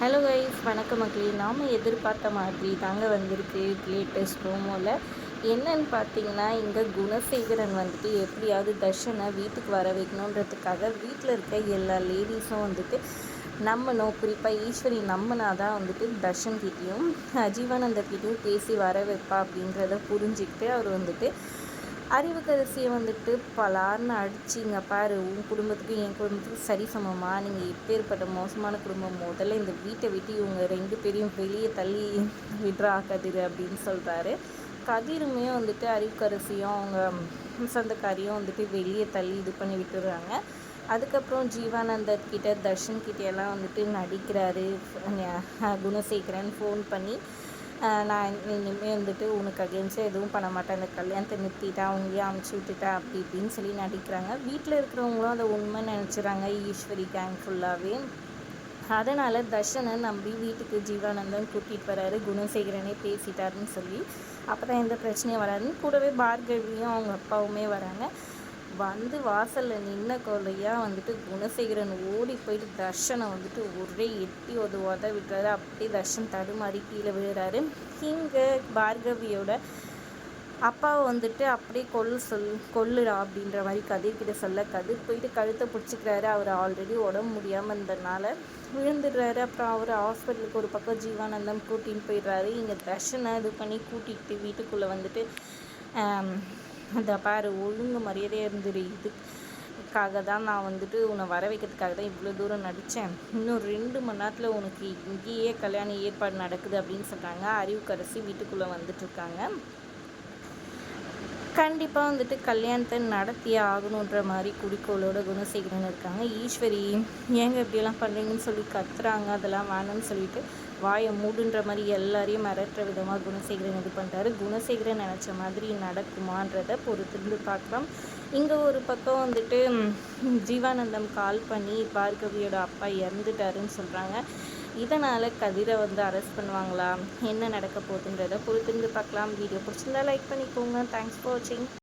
Hello guys வணக்கம் மக்களே நாம் எதிர்பார்த்த மாதிரி தாங்க வந்திருக்கு. லேட்டஸ்ட் ப்ரோமோவில் என்னன்னு பார்த்தீங்கன்னா இங்கே குணசேகரன் வந்துட்டு எப்படியாவது தர்ஷனை வீட்டுக்கு வர வைக்கணுன்றதுக்காக வீட்டில் இருக்க எல்லா லேடிஸும் வந்துட்டு நம்பணும் குறிப்பாக ஈஸ்வரி நம்பினா தான் வந்துட்டு தர்ஷன் கிட்டேயும் ஜீவானந்தர்கிட்டையும் பேசி வர வைப்பா அப்படின்றத புரிஞ்சுக்கிட்டு அவர் வந்துட்டு அறிவுக்கரசியை வந்துட்டு பலார்னு அடிச்சிங்க பாரு. உன் குடும்பத்துக்கும் என் குடும்பத்துக்கும் சரி சமமா? நீங்கள் எப்பேற்பட்ட மோசமான குடும்பம்? முதல்ல இந்த வீட்டை விட்டு இவங்க ரெண்டு பேரையும் வெளியே தள்ளி விட்ரா கதிர் அப்படின்னு சொல்கிறாரு கதிருமே வந்துட்டு அறிவுக்கரசியும் அவங்க சொந்தக்காரியும் வந்துட்டு வெளியே தள்ளி இது பண்ணி விட்டுடுறாங்க. அதுக்கப்புறம் ஜீவானந்தர் கிட்ட தர்ஷன் கிட்ட எல்லாம் வந்துட்டு நடிக்கிறாரு. குணசேகரன் ஃபோன் பண்ணி நான் இனிமேல் வந்துட்டு உனக்கு அகேன்ஸ்டாக எதுவும் பண்ண மாட்டேன். அந்த கல்யாணத்தை நிறுத்திட்டா அவங்களே அமுச்சு விட்டுட்டேன் அப்படி இப்படின்னு சொல்லி நடிக்கிறாங்க. வீட்டில் இருக்கிறவங்களும் அதை உண்மை நினச்சிறாங்க. ஈஸ்வரி கேங் ஃபுல்லாகவே அதனால் தர்ஷனை நம்பி வீட்டுக்கு ஜீவானந்தன் கூட்டிகிட்டு வராரு. குணசேகரனே பேசிட்டாருன்னு சொல்லி. அப்போ தான் எந்த பிரச்சனையும் வராதுன்னு கூடவே பார்கவியும் அவங்க அப்பாவுமே வராங்க. வந்து வாசலில் நின்ன கொலையாக வந்துட்டு குணசேகரன் ஓடி போயிட்டு தர்ஷனை வந்துட்டு ஒரே எட்டி உதவாத விட்டுறாரு. அப்படியே தர்ஷன் தடுமாறி கீழே விழுறாரு. இங்கே பார்கவியோட அப்பாவை வந்துட்டு அப்படியே கொல்லு சொல் கொல்லுடா அப்படின்ற மாதிரி கதிர்கிட்ட சொல்ல கதிர் போயிட்டு கழுத்தை பிடிச்சிக்கிறாரு. அவர் ஆல்ரெடி உடம்பு முடியாமல் இருந்ததுனால விழுந்துடுறாரு. அப்புறம் அவர் ஹாஸ்பிட்டலுக்கு ஒரு பக்கம் ஜீவானந்தம் கூட்டின்னு போயிடுறாரு. இங்கே தர்ஷனை இது பண்ணி கூட்டிகிட்டு வீட்டுக்குள்ளே வந்துட்டு அந்த பாரு ஒழுங்கு மரியாதையாக இருந்துரு. இதுக்காக தான் நான் வந்துட்டு உன்னை வர வைக்கிறதுக்காக தான் இவ்வளோ தூரம் நடித்தேன் இன்னும் ரெண்டு மணி நேரத்தில் உனக்கு இங்கேயே கல்யாண ஏற்பாடு நடக்குது அப்படின்னு சொல்கிறாங்க அறிவுக்கரசி வீட்டுக்குள்ளே வந்துட்டுருக்காங்க கண்டிப்பாக வந்துட்டு கல்யாணத்தை நடத்தியே ஆகணுன்ற மாதிரி குறிக்கோளோட குணசேகரன் இருக்காங்க. ஈஸ்வரி ஏங்க இப்படியெல்லாம் பண்ணுறீங்கன்னு சொல்லி கத்துறாங்க. அதெல்லாம் வேணும்னு சொல்லிட்டு வாயை மூடுன்ற மாதிரி எல்லாரையும் மிரட்டுற விதமாக குணசேகரன் இது பண்ணுறாரு குணசேகரன் நினச்ச மாதிரி நடக்குமான்றதை பொறுத்திருந்து பார்க்கலாம். இங்கே ஒரு பக்கம் வந்துட்டு ஜீவானந்தம் கால் பண்ணி பார்கவியோட அப்பா இறந்துட்டாருன்னு சொல்கிறாங்க இதனால் கதிரை வந்து அரெஸ்ட் பண்ணுவாங்களா? என்ன நடக்க போகுதுன்றதை பொறுத்திருந்து பார்க்கலாம். வீடியோ பிடிச்சிருந்தா லைக் பண்ணிக்கோங்க. தேங்க்ஸ் ஃபார் வாட்சிங்